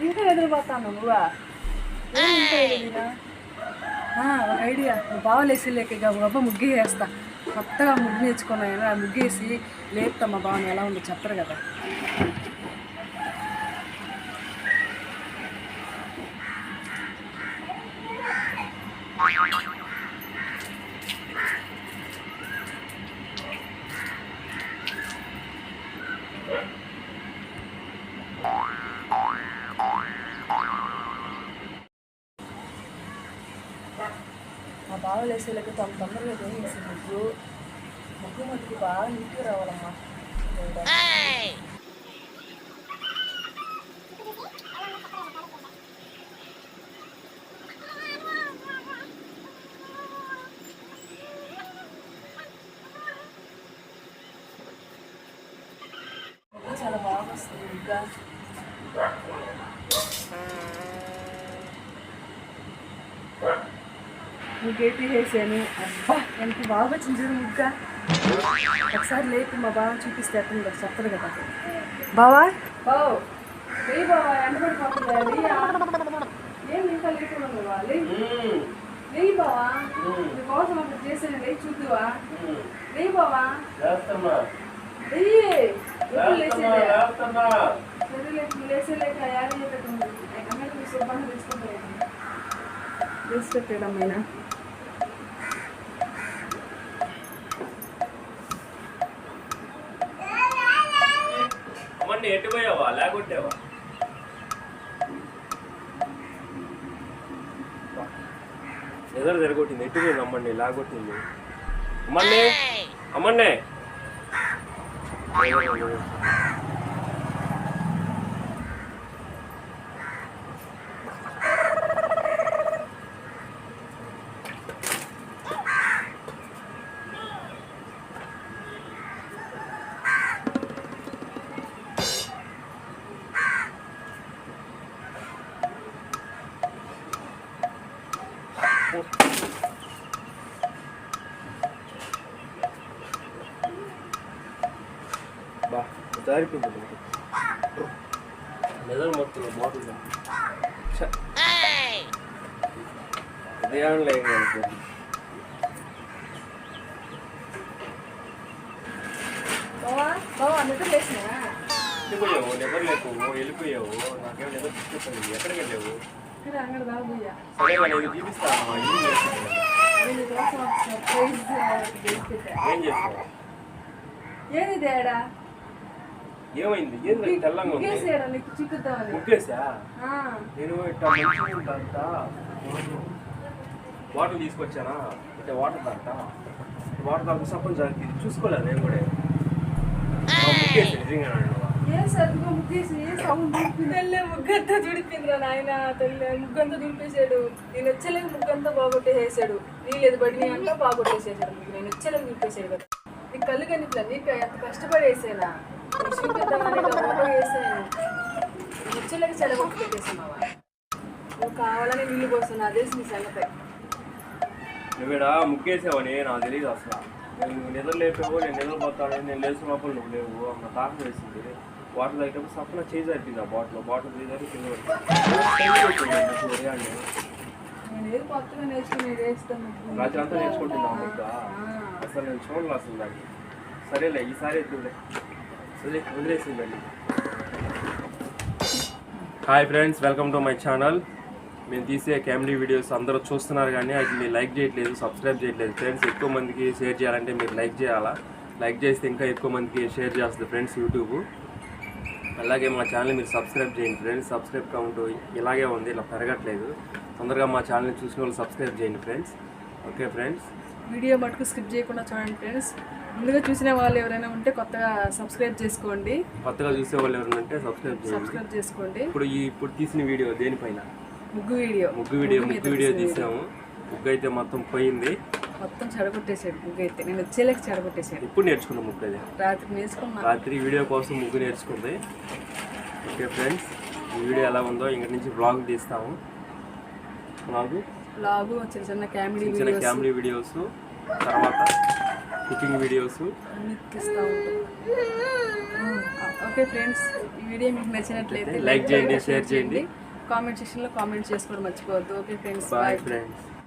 ఇంకా నిద్రపోతాను నువ్వా? ఇంకా ఒక ఐడియా. నువ్వు బాగా లేసి లేక గబ్బ ముగ్గు వేస్తా. కొత్తగా ముగ్గు నేర్చుకున్నాను ఆ ముగ్గు వేసి లేపుతా మా బావని. ఎలా ఉందో చెప్పరు కదా. మా బావ లేసే లేక తొందర తొందరగా ఏం వేసి ముగ్గు ముగ్గు మట్టుకు బాగా నీట్గా రావాలమ్మా దేవుడా. ముగ్గు చాలా బాగా వస్తుంది ఇంకా ముగ్గైతే వేసాను అబ్బా ఎంత బాగా వచ్చింది చూడు ముగ్గ ఒకసారి లేపు మా బావ చూపిస్తే ఎట్టుందో చెప్పదు కదా. బావా? బావు. లేయి బావా లేయా ఏం ఇంకా లేకుండా బావా లేయి. బావా. నీకోసం అంత చేసాను లేయి చూద్దువా? లేయి బావా. లేయి. ఎప్పుడు లేచేదే? సరేలే నువ్వు లేచేలేక యాడ్ చేయకుండా అన్నట్టు మీ శుభ్రంగా తెచ్చుకుంటాను వేసి పెట్టాడమ్మైనా అమ్మని ఎటు పోయావా లేకొట్టావా ఎదురు జరగొట్టింది. ఎటు పోయింది అమ్మని లాగొట్టింది అమ్మన్నే అమ్మన్నే జారిపోయింది నిజం మొత్తం బాటిల్ ఉదయం లేదు వెళ్ళిపోయావు నిద్ర లేకు వెళ్ళిపోయావు నాకేమో నిద్ర తీసుకొచ్చింది ఎక్కడికి వెళ్ళావు చూపిస్తాను ఏం చేస్తావు? ఏది తేడా? ఏమైంది? ఏంది? తెల్లంగా ఉంది. ముగ్గేసా? ఆ, నేను ఇట్లా మంచిగా వాటర్ తీసుకొచ్చానా? ఇట్లా వాటర్ తాగుతా. వాటర్ తాగు సపోజ్ జాగ్రత్త చూసుకోలేదు నేను కూడా? ముగ్గేసి నిజంగా ముగ్గంతా దుడిపిందిరా నాయన తల్లి ముగ్గంతా దుడిపేశాడు. నేను వచ్చలేక ముగ్గంతా బాగొట్టేసాడు నీళ్ళు పడినాయి అంతా బాగొట్టేసేసాడు. నేను వచ్చలేక దుడిపేసాడు కదా నీ కళ్ళు కనిపిలా నీకు ఎంత కష్టపడి నువ్వు కావాలని నీళ్ళు పోస్తున్నా అదే నీ సంగతి నువ్వేడా ముక్కేసావని నాకు తెలియదు అసలు. నేను నువ్వు నిద్ర లేపావు నేను నిద్రపోతాను నేను లేచినప్పుడు నువ్వు లేవు అన్న తాకం వేసింది వాటర్ తాగేటప్పుడు సపన చేసి అయిపోయింది ఆ బాటిల్ బాటిల్ తీసారి కింద రాత్రి అంతా నేర్చుకుంటున్నా అసలు నేను చూడలేదు అసలు దాన్ని. సరేలే ఈసారి అయితే వదిలేసిందండి. Hi friends welcome to my channel మేము తీసే కామెడీ వీడియోస్ అందరూ చూస్తున్నారు కానీ అది మీరు లైక్ చేయట్లేదు సబ్స్క్రైబ్ చేయట్లేదు. ఫ్రెండ్స్ ఎక్కువ మందికి షేర్ చేయాలంటే మీరు లైక్ చేయాలా? లైక్ చేస్తే ఇంకా ఎక్కువ మందికి షేర్ చేస్తుంది ఫ్రెండ్స్ యూట్యూబ్ అలాగే మా ఛానల్ మీరు సబ్స్క్రైబ్ చేయండి ఫ్రెండ్స్ సబ్స్క్రైబ్ కౌంట్ ఇలాగే ఉంది ఇలా పెరగట్లేదు. తొందరగా మా ఛానల్ చూసిన వాళ్ళు సబ్స్క్రైబ్ చేయండి ఫ్రెండ్స్ ఓకే ఫ్రెండ్స్ వీడియో మటుకు స్కిప్ చేయకుండా చూడండి ఫ్రెండ్స్. ముందుగా చూసిన వాళ్ళు ఎవరైనా ఉంటే కొత్తగా సబ్స్క్రైబ్ చేసుకోండి. కొత్తగా చూసే వాళ్ళు ఎవరైనా ఉంటే సబ్స్క్రైబ్ సబ్స్క్రైబ్ చేసుకోండి. ఇప్పుడు ఈ ఇప్పుడు తీసిన వీడియో దేనిపైన? ముగ్గు వీడియో. ముగ్గు వీడియో ముగ్గు వీడియో తీసాము. ముగ్గు అయితే మొత్తం పోయింది. మొత్తం చెడగొట్టేసాడు ముగ్గు అయితే నేను వచ్చేలేక చెడగొట్టేసాడు ఇప్పుడు నేర్చుకున్న ముగ్గు అది రాత్రి నేర్చుకున్నా. రాత్రి వీడియో కోసం ముగ్గు నేర్చుకుంది. ఓకే ఫ్రెండ్స్ ఈ వీడియో ఎలా ఉందో ఇంక నుంచి బ్లాగ్ తీస్తాము. బ్లాగ్ లాగు చిన్న చిన్న కామెడీ చిన్న ఫ్యామిలీ వీడియోస్ తర్వాత కుకింగ్ వీడియోస్ ఓకే ఫ్రెండ్స్ ఈ వీడియో మీకు నచ్చినట్లయితే లైక్ చేయండి షేర్ చేయండి. కామెంట్ సెక్షన్లో కామెంట్ చేసుకోవడం మర్చిపోవద్దు. Okay friends bye friends